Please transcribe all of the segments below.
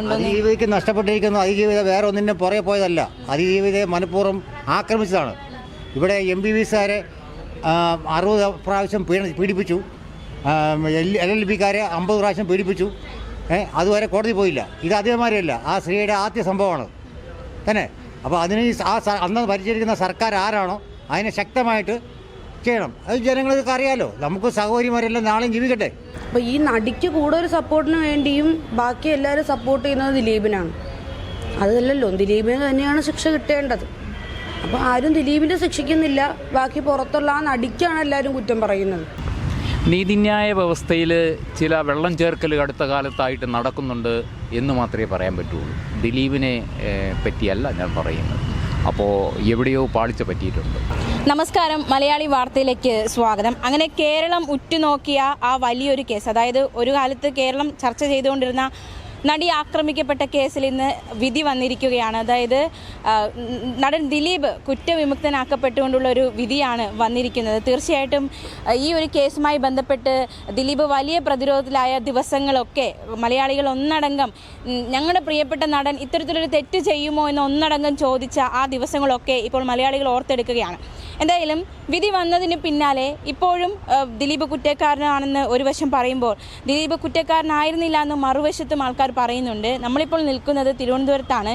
അതിജീവിതയ്ക്ക് നഷ്ടപ്പെട്ടിരിക്കുന്നു. അതിജീവിത വേറെ ഒന്നിനെ പുറകെ പോയതല്ല. അതിജീവിതയെ മനഃപൂർവം ആക്രമിച്ചതാണ്. ഇവിടെ എം ബി വിസാരെ അറുപത് പ്രാവശ്യം പീഡ പീഡിപ്പിച്ചു. എൽ എൽ ബിക്കാരെ അമ്പത് പ്രാവശ്യം പീഡിപ്പിച്ചു. അതുവരെ കോടതി പോയില്ല. ഇത് അതേമാതിരിയല്ല ആ സ്ത്രീയുടെ ആദ്യ സംഭവമാണ്. തന്നെ? അപ്പോൾ അതിന് ആ അന്ന് ഭരിച്ചിരിക്കുന്ന സർക്കാർ ആരാണോ അതിനെ ശക്തമായിട്ട് ചെയ്യണം. അത് ജനങ്ങൾക്ക് അറിയാലോ. നമുക്ക് സഹോദരിമാരെല്ലാം നാളെ ജീവിക്കട്ടെ. അപ്പോൾ ഈ നടിക്ക് കൂടുതൽ സപ്പോർട്ടിന് വേണ്ടിയും ബാക്കി എല്ലാവരും സപ്പോർട്ട് ചെയ്യുന്നത് ദിലീപിനാണ്. അതല്ലല്ലോ ദിലീപിന് തന്നെയാണ് ശിക്ഷ കിട്ടേണ്ടത്. അപ്പോൾ ആരും ദിലീപിനെ ശിക്ഷിക്കുന്നില്ല. ബാക്കി പുറത്തുള്ള ആ നടിക്കാണ് എല്ലാവരും കുറ്റം പറയുന്നത്. നീതിന്യായ വ്യവസ്ഥയിൽ ചില വെള്ളം ചേർക്കൽ അടുത്ത കാലത്തായിട്ട് നടക്കുന്നുണ്ട് എന്ന് മാത്രമേ പറയാൻ പറ്റുള്ളൂ. ദിലീപിനെ പറ്റിയല്ല ഞാൻ പറയുന്നത്. അപ്പോൾ എവിടെയോ പാളിച്ച പറ്റിയിട്ടുണ്ട്. നമസ്കാരം. മലയാളി വാർത്തയിലേക്ക് സ്വാഗതം. അങ്ങനെ കേരളം ഉറ്റുനോക്കിയ ആ വലിയൊരു കേസ് അതായത് ഒരു കാലത്ത് കേരളം ചർച്ച ചെയ്തുകൊണ്ടിരുന്ന നടി ആക്രമിക്കപ്പെട്ട കേസിൽ ഇന്ന് വിധി വന്നിരിക്കുകയാണ്. അതായത് നടൻ ദിലീപ് കുറ്റവിമുക്തനാക്കപ്പെട്ടുകൊണ്ടുള്ള ഒരു വിധിയാണ് വന്നിരിക്കുന്നത്. തീർച്ചയായിട്ടും ഈ ഒരു കേസുമായി ബന്ധപ്പെട്ട് ദിലീപ് വലിയ പ്രതിരോധത്തിലായ ദിവസങ്ങളൊക്കെ മലയാളികൾ ഒന്നടങ്കം ഞങ്ങളുടെ പ്രിയപ്പെട്ട നടൻ ഇത്തരത്തിലൊരു തെറ്റ് ചെയ്യുമോ എന്ന് ഒന്നടങ്കം ചോദിച്ച ആ ദിവസങ്ങളൊക്കെ ഇപ്പോൾ മലയാളികൾ ഓർത്തെടുക്കുകയാണ്. എന്തായാലും വിധി വന്നതിന് പിന്നാലെ ഇപ്പോഴും ദിലീപ് കുറ്റക്കാരനാണെന്ന് ഒരു വശം പറയുമ്പോൾ ദിലീപ് കുറ്റക്കാരനായിരുന്നില്ല എന്ന് മറുവശത്തും ആൾക്കാർ പറയുന്നുണ്ട്. നമ്മളിപ്പോൾ നിൽക്കുന്നത് തിരുവനന്തപുരത്താണ്.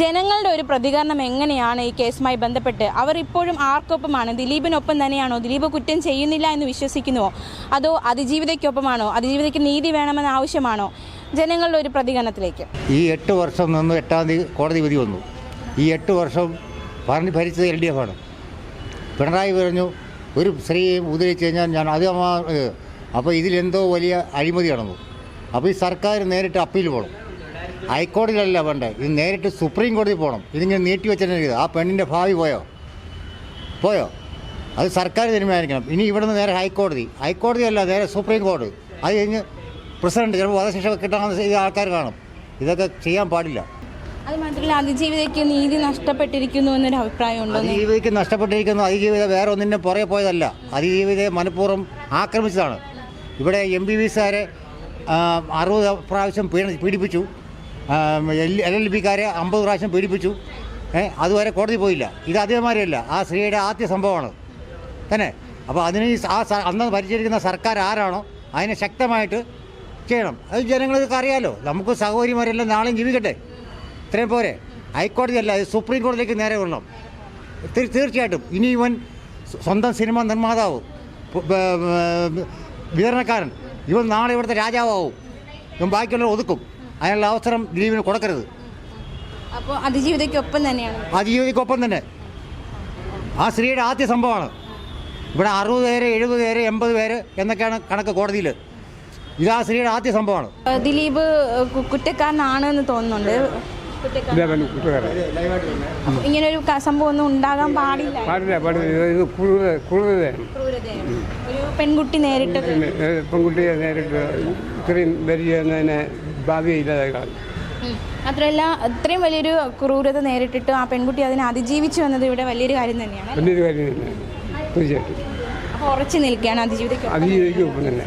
ജനങ്ങളുടെ ഒരു പ്രതികരണം എങ്ങനെയാണ് ഈ കേസുമായി ബന്ധപ്പെട്ട്? അവർ ഇപ്പോഴും ആർക്കൊപ്പമാണ്? ദിലീപിനൊപ്പം തന്നെയാണോ? ദിലീപ് കുറ്റം ചെയ്യുന്നില്ല എന്ന് വിശ്വസിക്കുന്നുവോ? അതോ അതിജീവിതയ്ക്കൊപ്പമാണോ? അതിജീവിതയ്ക്ക് നീതി വേണമെന്ന ആവശ്യമാണോ? ജനങ്ങളുടെ ഒരു പ്രതികരണത്തിലേക്ക്. ഈ എട്ട് വർഷം നിന്ന് എട്ടാം തീയതി കോടതി വിധി വന്നു. ഈ എട്ട് വർഷം പറഞ്ഞ് ഭരിച്ചത് എൽ ഡി എഫ് ആണ്. പിണറായി പറഞ്ഞു ഒരു സ്ത്രീയെ ഉദരിച്ചു കഴിഞ്ഞാൽ ഞാൻ അത് അപ്പോൾ ഇതിലെന്തോ വലിയ അഴിമതി നടന്നു അപ്പോൾ ഈ സർക്കാർ നേരിട്ട് അപ്പീൽ പോകണം ഹൈക്കോടതിയിലല്ല വേണ്ടേ. ഇത് നേരിട്ട് സുപ്രീം കോടതി പോകണം ഇതിങ്ങനെ നീട്ടി വെച്ചിട്ടുണ്ടെങ്കിൽ ആ പെണ്ണിന്റെ ഭാവി പോയോ? പോയോ? അത് സർക്കാർ തീരുമാനിക്കണം. ഇനി ഇവിടുന്ന് നേരെ ഹൈക്കോടതി. ഹൈക്കോടതിയല്ല നേരെ സുപ്രീം കോടതി. അത് കഴിഞ്ഞ് പ്രസിഡന്റ് ചിലപ്പോൾ വധശിക്ഷ കിട്ടാമെന്ന് ഈ ആൾക്കാർ കാണും. ഇതൊക്കെ ചെയ്യാൻ പാടില്ല. അത് മാത്രമല്ല അതിജീവിതയ്ക്ക് നീതി നഷ്ടപ്പെട്ടിരിക്കുന്നു എന്നൊരു അഭിപ്രായം ഉണ്ടോ? അതിജീവിതയ്ക്ക് നഷ്ടപ്പെട്ടിരിക്കുന്നു. അതിജീവിത വേറെ ഒന്നിനെ പുറകെ പോയതല്ല. അതിജീവിതയെ മനഃപൂർവം ആക്രമിച്ചതാണ്. ഇവിടെ എം ബി ബിസുകാരെ അറുപത് പ്രാവശ്യം പീഡി പീഡിപ്പിച്ചു എൽ എൽ എൽ പിക്കാരെ അമ്പത് പ്രാവശ്യം പീഡിപ്പിച്ചു അതുവരെ കോടതി പോയില്ല ഇത് അതേമാതിരിയല്ല ആ സ്ത്രീയുടെ ആദ്യ സംഭവമാണ് തന്നെ അപ്പോൾ അതിന് ആ അന്ന് ഭരിച്ചിരിക്കുന്ന സർക്കാർ ആരാണോ അതിനെ ശക്തമായിട്ട് ചെയ്യണം അത് ജനങ്ങൾക്ക് അറിയാമല്ലോ നമുക്ക് സഹോദരിമാരെല്ലാം നാളെയും ജീവിക്കട്ടെ ഇത്രയും പോരെ ഹൈക്കോടതിയല്ല അത് സുപ്രീം കോടതിയിലേക്ക് നേരെ കൊള്ളണം തീർ- തീർച്ചയായിട്ടും ഇനി ഇവൻ സ്വന്തം സിനിമ നിർമ്മാതാവ് വിതരണക്കാരൻ ഇവൻ നാളെ ഇവിടുത്തെ രാജാവാവും. ഇവൻ ബാക്കിയുള്ളവർ ഒതുക്കും. അതിനുള്ള അവസരം ദിലീപിന് കൊടുക്കരുത്. അപ്പോൾ അതിജീവിതയ്ക്കൊപ്പം തന്നെയാണ്. അതിജീവിതയ്ക്കൊപ്പം തന്നെ. ആ സ്ത്രീയുടെ ആദ്യ സംഭവമാണ്. ഇവിടെ അറുപത് പേര് എഴുപത് പേര് എൺപത് പേര് എന്നൊക്കെയാണ് കണക്ക് കോടതിയിൽ. ഇത് ആ സ്ത്രീയുടെ ആദ്യ സംഭവമാണ്. ദിലീപ് കുറ്റക്കാരനാണ് എന്ന് തോന്നുന്നുണ്ട്. കുറ്റക്കാരൻ. ഇങ്ങനെ ഒരു സംഭവം ഒന്നും ഉണ്ടാകാൻ പാടില്ല. പാടില്ല പാടില്ല. ഇത് ക്രൂരതയാണ്. ഒരു പെൺകുട്ടി നേരിട്ട് പെൺകുട്ടിയെ നേരിട്ട് ഇത്രയും വലിയ ഭാവിയെ ഇല്ലാതായി മാത്രമല്ല ഇത്രയും വലിയൊരു ക്രൂരത നേരിട്ടിട്ട് ആ പെൺകുട്ടി അതിനെ അതിജീവിച്ചു എന്നത് ഇവിടെ വലിയൊരു കാര്യം തന്നെയാണ് വലിയൊരു കാര്യം തന്നെയാണ്. തീർച്ചയായിട്ടും. അപ്പോൾ ഉറച്ചു നിൽക്കുകയാണ് അതിജീവിതം തന്നെ.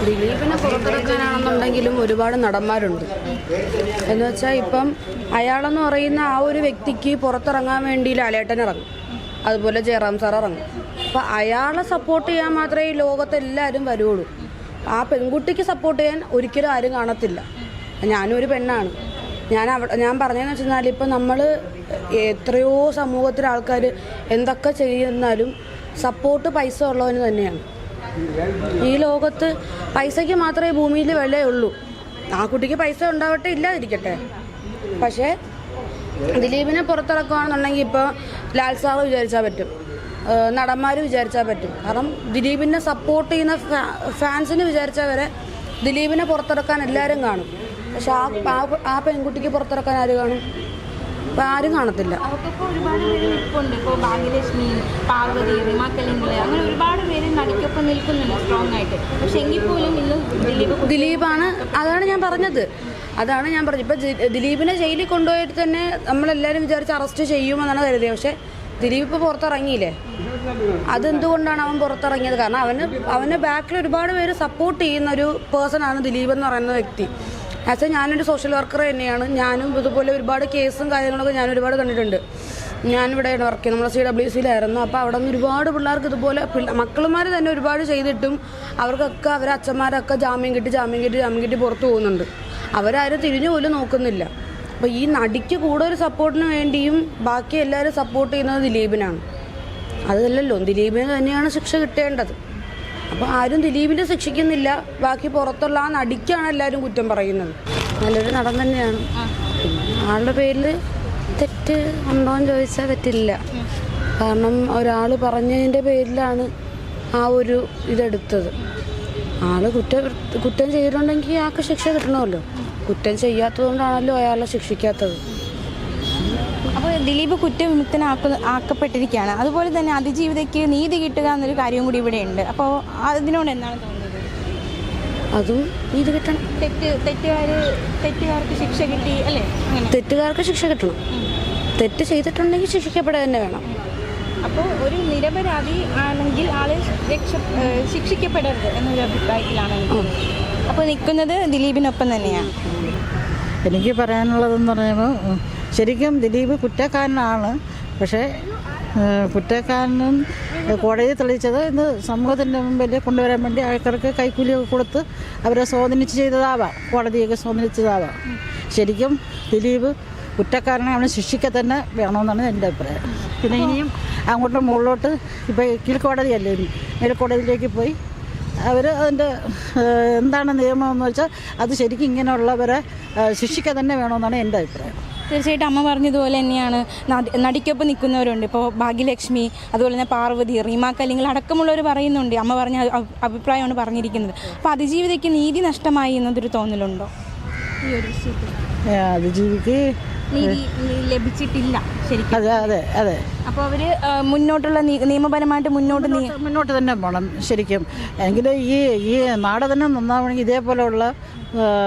ദിലീപിനെ പുറത്തിറക്കാനാണെന്നുണ്ടെങ്കിലും ഒരുപാട് നടന്മാരുണ്ട്. എന്ന് വെച്ചാൽ ഇപ്പം അയാളെന്ന് പറയുന്ന ആ ഒരു വ്യക്തിക്ക് പുറത്തിറങ്ങാൻ വേണ്ടി ലാലേട്ടൻ ഇറങ്ങും. അതുപോലെ ജയറാം സാർ ഇറങ്ങും. അപ്പം അയാളെ സപ്പോർട്ട് ചെയ്യാൻ മാത്രമേ ഈ ലോകത്തെല്ലാവരും വരുള്ളൂ ആ പെൺകുട്ടിക്ക് സപ്പോർട്ട് ചെയ്യാൻ ഒരിക്കലും ആരും കാണത്തില്ല. ഞാനും ഒരു പെണ്ണാണ്. ഞാൻ അവിടെ ഞാൻ പറഞ്ഞതെന്ന് വെച്ചാൽ ഇപ്പം നമ്മൾ എത്രയോ സമൂഹത്തിലെ ആൾക്കാർ എന്തൊക്കെ ചെയ്യുന്നാലും സപ്പോർട്ട് പൈസ ഉള്ളവന് തന്നെയാണ്. ഈ ലോകത്ത് പൈസയ്ക്ക് മാത്രമേ ഭൂമിയിൽ വിലയുള്ളൂ ആ കുട്ടിക്ക് പൈസ ഉണ്ടാവട്ടെ ഇല്ലാതിരിക്കട്ടെ. പക്ഷേ ദിലീപിനെ പുറത്തിറക്കുകയാണെന്നുണ്ടെങ്കിൽ ഇപ്പോൾ ലാൽ സാറ് വിചാരിച്ചാൽ പറ്റും. നടന്മാർ വിചാരിച്ചാൽ പറ്റും. കാരണം ദിലീപിനെ സപ്പോർട്ട് ചെയ്യുന്ന ഫാൻസിന് വിചാരിച്ചാൽ വരെ ദിലീപിനെ പുറത്തിറക്കാൻ എല്ലാവരും കാണും. പക്ഷെ ആ ആ- പെൺകുട്ടിക്ക് പുറത്തിറക്കാൻ ആര് കാണും? ആരും കാണത്തില്ല. അവർക്കൊക്കെ ഒരുപാട് പേര് നിൽപ്പുണ്ട്. ഇപ്പോൾ ഭാഗ്യലക്ഷ്മി പാർവതി റിമ കലിംഗൾ അങ്ങനെ ഒരുപാട് പേര് നടിക്കൊപ്പം നിൽക്കുന്നുണ്ട് സ്ട്രോങ് ആയിട്ട്. പക്ഷെ എങ്കിൽ പോലും ഇന്ന് ദിലീപ് ദിലീപാണ്. അതാണ് ഞാൻ പറഞ്ഞത്. അതാണ് ഞാൻ പറഞ്ഞത്. ഇപ്പം ദിലീപിനെ ജയിലിൽ കൊണ്ടുപോയിട്ട് തന്നെ നമ്മളെല്ലാവരും വിചാരിച്ച് അറസ്റ്റ് ചെയ്യുമെന്നാണ് കരുതിയത്. പക്ഷേ ദിലീപ് ഇപ്പോൾ പുറത്തിറങ്ങിയില്ലേ? അതെന്തുകൊണ്ടാണ് അവൻ പുറത്തിറങ്ങിയത്? കാരണം അവന് അവന് ബാക്കിൽ ഒരുപാട് പേര് സപ്പോർട്ട് ചെയ്യുന്ന ഒരു പേഴ്സൺ ആണ് ദിലീപ് എന്ന് പറയുന്ന വ്യക്തി. ആസ് എ ഞാനൊരു സോഷ്യൽ വർക്കർ തന്നെയാണ്. ഞാനും ഇതുപോലെ ഒരുപാട് കേസും കാര്യങ്ങളൊക്കെ ഞാൻ ഒരുപാട് കണ്ടിട്ടുണ്ട്. ഞാനിവിടെയാണ് വർക്ക് ചെയ്യുന്നത് നമ്മുടെ സി ഡബ്ല്യു സിയിലായിരുന്നു അപ്പോൾ അവിടെ നിന്ന് ഒരുപാട് പിള്ളേർക്ക് ഇതുപോലെ മക്കളുമാർ തന്നെ ഒരുപാട് ചെയ്തിട്ടും അവർക്കൊക്കെ അവരെ അച്ഛന്മാരൊക്കെ ജാമ്യം കിട്ടി ജാമ്യം കിട്ടി ജാമ്യം കിട്ടി പുറത്തു പോകുന്നുണ്ട്. അവരാരും തിരിഞ്ഞു പോലും നോക്കുന്നില്ല. അപ്പോൾ ഈ നടിക്ക് കൂടുതൽ സപ്പോർട്ടിന് വേണ്ടിയും ബാക്കി എല്ലാവരും സപ്പോർട്ട് ചെയ്യുന്നത് ദിലീപിനാണ്. അതല്ലല്ലോ. ദിലീപിന് തന്നെയാണ് ശിക്ഷ കിട്ടേണ്ടത്. അപ്പോൾ ആരും ദിലീപിനെ ശിക്ഷിക്കുന്നില്ല. ബാക്കി പുറത്തുള്ള ആ നടിക്കാണ് എല്ലാരും കുറ്റം പറയുന്നത്. നല്ലൊരു നടൻ തന്നെയാണ്. ആളുടെ പേരിൽ തെറ്റ് ഉണ്ടോയെന്ന് ചോദിച്ചാൽ തെറ്റില്ല. കാരണം ഒരാൾ പറഞ്ഞതിന്റെ പേരിലാണ് ആ ഒരു ഇതെടുത്തത്. ആൾ കുറ്റം കുറ്റം ചെയ്തിട്ടുണ്ടെങ്കിൽ ആൾക്ക് ശിക്ഷ കിട്ടണമല്ലോ. കുറ്റം ചെയ്യാത്തതുകൊണ്ടാണല്ലോ അയാളെ ശിക്ഷിക്കാത്തത്. അപ്പോൾ ദിലീപ് കുറ്റവിമുക്തനാക്കുന്ന ആക്കപ്പെട്ടിരിക്കുകയാണ്. അതുപോലെ തന്നെ അതിജീവിതയ്ക്ക് നീതി കിട്ടുക എന്നൊരു കാര്യം കൂടി ഇവിടെ ഉണ്ട്. അപ്പോൾ അതിനോട് എന്താണ് തോന്നുന്നത്? അതും നീതി കിട്ടണം. തെറ്റ് തെറ്റുകാർ തെറ്റുകാർക്ക് ശിക്ഷ കിട്ടി അല്ലേ? അങ്ങനെ. തെറ്റുകാർക്ക് ശിക്ഷ കിട്ടണം. തെറ്റ് ചെയ്തിട്ടുണ്ടെങ്കിൽ ശിക്ഷിക്കപ്പെടുക തന്നെ വേണം. അപ്പോൾ ഒരു നിരപരാധി ആണെങ്കിൽ ആൾ രക്ഷ ശിക്ഷിക്കപ്പെടരുത് എന്നൊരു അഭിപ്രായത്തിലാണ് അപ്പോൾ നിൽക്കുന്നത് ദിലീപിനൊപ്പം തന്നെയാണ്. എനിക്ക് പറയാനുള്ളതെന്ന് പറയുമ്പോൾ ശരിക്കും ദിലീപ് കുറ്റക്കാരനാണ്. പക്ഷേ കുറ്റക്കാരനും കോടതി തെളിയിച്ചത് ഇന്ന് സമൂഹത്തിന്റെ മുമ്പിൽ കൊണ്ടുവരാൻ വേണ്ടി ആൾക്കാർക്ക് കൈക്കൂലിയൊക്കെ കൊടുത്ത് അവരെ സ്വാധീനിച്ച് ചെയ്തതാവാം. കോടതിയൊക്കെ സ്വാധീനിച്ചതാവാം ശരിക്കും ദിലീപ് കുറ്റക്കാരനെ അവനെ ശിക്ഷിക്കുക തന്നെ വേണമെന്നാണ് എന്റെ അഭിപ്രായം. പിന്നെ ഇനിയും അങ്ങോട്ട് മുകളിലോട്ട് ഇപ്പോൾ കീഴ്ക്കോടതിയല്ലേ ഇനി? മേൽക്കോടതിയിലേക്ക് പോയി അവർ അതിന്റെ എന്താണ് നിയമം എന്ന് വെച്ചാൽ അത് ശരിക്കും ഇങ്ങനെയുള്ളവരെ ശിക്ഷിക്ക തന്നെ വേണമെന്നാണ് എന്റെ അഭിപ്രായം. തീർച്ചയായിട്ടും അമ്മ പറഞ്ഞതുപോലെ തന്നെയാണ്. നടി- നടിക്കൊപ്പം നിൽക്കുന്നവരുണ്ട്. ഇപ്പോൾ ഭാഗ്യലക്ഷ്മി അതുപോലെ തന്നെ പാർവതി റീമ കല്ലിങ്ങൾ അടക്കമുള്ളവർ പറയുന്നുണ്ട്. അമ്മ പറഞ്ഞ അഭി- അഭിപ്രായമാണ് പറഞ്ഞിരിക്കുന്നത്. അപ്പോൾ അതിജീവിതയ്ക്ക് നീതി നഷ്ടമായി എന്നതൊരു തോന്നലുണ്ടോ? ഈ ഒരു അതിജീവിക്ക് നീതി ലഭിച്ചിട്ടില്ല ശരിക്കും. അതെ അതെ അതെ. അപ്പോൾ അവർ മുന്നോട്ടുള്ള നിയമപരമായിട്ട് മുന്നോട്ട് മുന്നോട്ട് തന്നെ പോകണം ശരിക്കും. എങ്കിൽ ഈ ഈ നാട് തന്നെ നന്നാവണമെങ്കിൽ ഇതേപോലെയുള്ള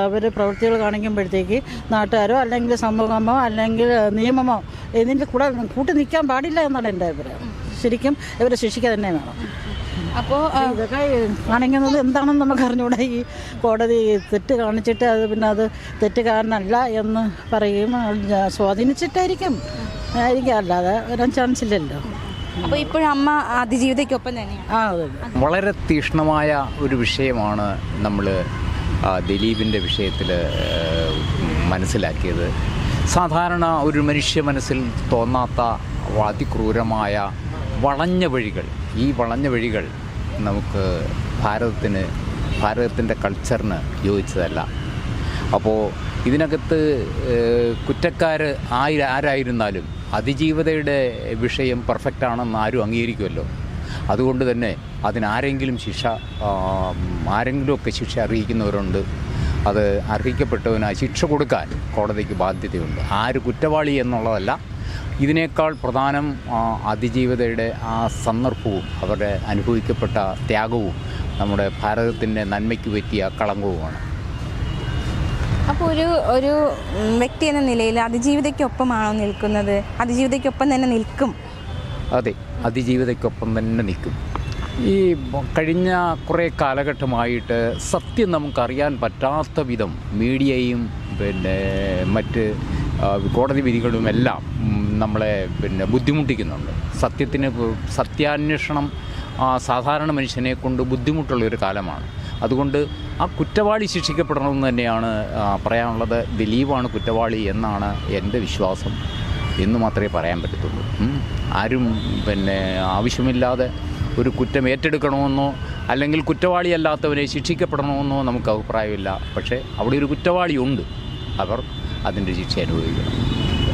അവർ പ്രവൃത്തികൾ കാണിക്കുമ്പോഴത്തേക്ക് നാട്ടുകാരോ അല്ലെങ്കിൽ സമൂഹമോ അല്ലെങ്കിൽ നിയമമോ ഇതിന്റെ കൂടെ കൂട്ടി നിൽക്കാൻ പാടില്ല എന്നാണ് എന്റെ അഭിപ്രായം. ശരിക്കും ഇവരെ ശിക്ഷിക്കുക തന്നെ വേണം. അപ്പോൾ ഇതൊക്കെ കാണിക്കുന്നത് എന്താണെന്ന് നമുക്ക് അറിഞ്ഞുകൂടെ ഈ കോടതി തെറ്റ് കാണിച്ചിട്ട് അത് പിന്നെ അത് തെറ്റുകാരനല്ല എന്ന് പറയും സ്വാധീനിച്ചിട്ടായിരിക്കും. ആയിരിക്കും. അല്ലാതെ വരാൻ ചാൻസ് ഇല്ലല്ലോ. അപ്പോൾ ഇപ്പോഴും അമ്മ അതിജീവിതയ്ക്കൊപ്പം തന്നെയാണ്. ആ അതെ വളരെ തീഷ്ണമായ ഒരു വിഷയമാണ് നമ്മൾ ദിലീപിന്റെ വിഷയത്തിൽ മനസ്സിലാക്കിയത്. സാധാരണ ഒരു മനുഷ്യ മനസ്സിൽ തോന്നാത്ത അതിക്രൂരമായ വളഞ്ഞ വഴികൾ ഈ വളഞ്ഞ വഴികൾ നമുക്ക് ഭാരതത്തിന് ഭാരതത്തിന്റെ കൾച്ചറിന് യോജിച്ചതല്ല. അപ്പോൾ ഇതിനകത്ത് കുറ്റക്കാർ ആയി ആരായിരുന്നാലും അതിജീവതയുടെ വിഷയം പെർഫെക്റ്റ് ആണെന്ന് ആരും അംഗീകരിക്കുമല്ലോ. അതുകൊണ്ട് തന്നെ അതിനാരെങ്കിലും ശിക്ഷ ആരെങ്കിലുമൊക്കെ ശിക്ഷ അറിയിക്കുന്നവരുണ്ട് അത് അർഹിക്കപ്പെട്ടവന് ശിക്ഷ കൊടുക്കാൻ കോടതിക്ക് ബാധ്യതയുണ്ട്. ആര് കുറ്റവാളി എന്നുള്ളതല്ല ഇതിനേക്കാൾ പ്രധാനം അതിജീവിതയുടെ ആ സന്ദർഭവും അവരുടെ അനുഭവിക്കപ്പെട്ട ത്യാഗവും നമ്മുടെ ഭാരതത്തിന്റെ നന്മയ്ക്ക് പറ്റിയ കളങ്കവുമാണ്. അപ്പോൾ ഒരു ഒരു വ്യക്തി എന്ന നിലയിൽ അതിജീവിതയ്ക്കൊപ്പമാണോ നിൽക്കുന്നത്? അതിജീവിതയ്ക്കൊപ്പം തന്നെ നിൽക്കും. അതെ അതിജീവിതയ്ക്കൊപ്പം തന്നെ നിൽക്കും. ഈ കഴിഞ്ഞ കുറേ കാലഘട്ടമായിട്ട് സത്യം നമുക്കറിയാൻ പറ്റാത്ത വിധം മീഡിയയും പിന്നെ മറ്റ് കോടതി വിധികളും എല്ലാം നമ്മളെ പിന്നെ ബുദ്ധിമുട്ടിക്കുന്നുണ്ട്. സത്യത്തിന് സത്യാന്വേഷണം സാധാരണ മനുഷ്യനെ കൊണ്ട് ബുദ്ധിമുട്ടുള്ള ഒരു കാലമാണ്. അതുകൊണ്ട് ആ കുറ്റവാളി ശിക്ഷിക്കപ്പെടണമെന്ന് തന്നെയാണ് പറയാനുള്ളത്. ദിലീപാണ് കുറ്റവാളി എന്നാണ് എന്റെ വിശ്വാസം എന്ന് മാത്രമേ പറയാൻ പറ്റത്തുള്ളൂ. ആരും പിന്നെ ആവശ്യമില്ലാതെ ഒരു കുറ്റം ഏറ്റെടുക്കണമെന്നോ അല്ലെങ്കിൽ കുറ്റവാളിയല്ലാത്തവനെ ശിക്ഷിക്കപ്പെടണമെന്നോ നമുക്ക് അഭിപ്രായമില്ല. പക്ഷേ അവിടെ ഒരു കുറ്റവാളിയുണ്ട് അവർ അതിന്റെ ശിക്ഷ അനുഭവിക്കണം.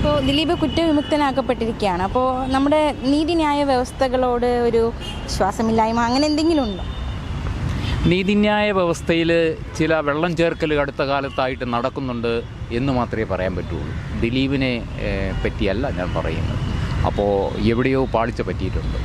ഇപ്പോൾ ദിലീപ് കുറ്റവിമുക്തനാക്കപ്പെട്ടിരിക്കുകയാണ്. അപ്പോൾ നമ്മുടെ നീതിന്യായ വ്യവസ്ഥകളോട് ഒരു വിശ്വാസമില്ലായ്മ അങ്ങനെ എന്തെങ്കിലും ഉണ്ടോ? നീതിന്യായ വ്യവസ്ഥയിൽ ചില വെള്ളം ചേർക്കൽ അടുത്ത കാലത്തായിട്ട് നടക്കുന്നുണ്ട് എന്ന് മാത്രമേ പറയാൻ പറ്റുള്ളൂ. ദിലീപിനെ പറ്റിയല്ല ഞാൻ പറയുന്നത്. അപ്പോൾ എവിടെയോ പാളിച്ച പറ്റിയിട്ടുണ്ട്.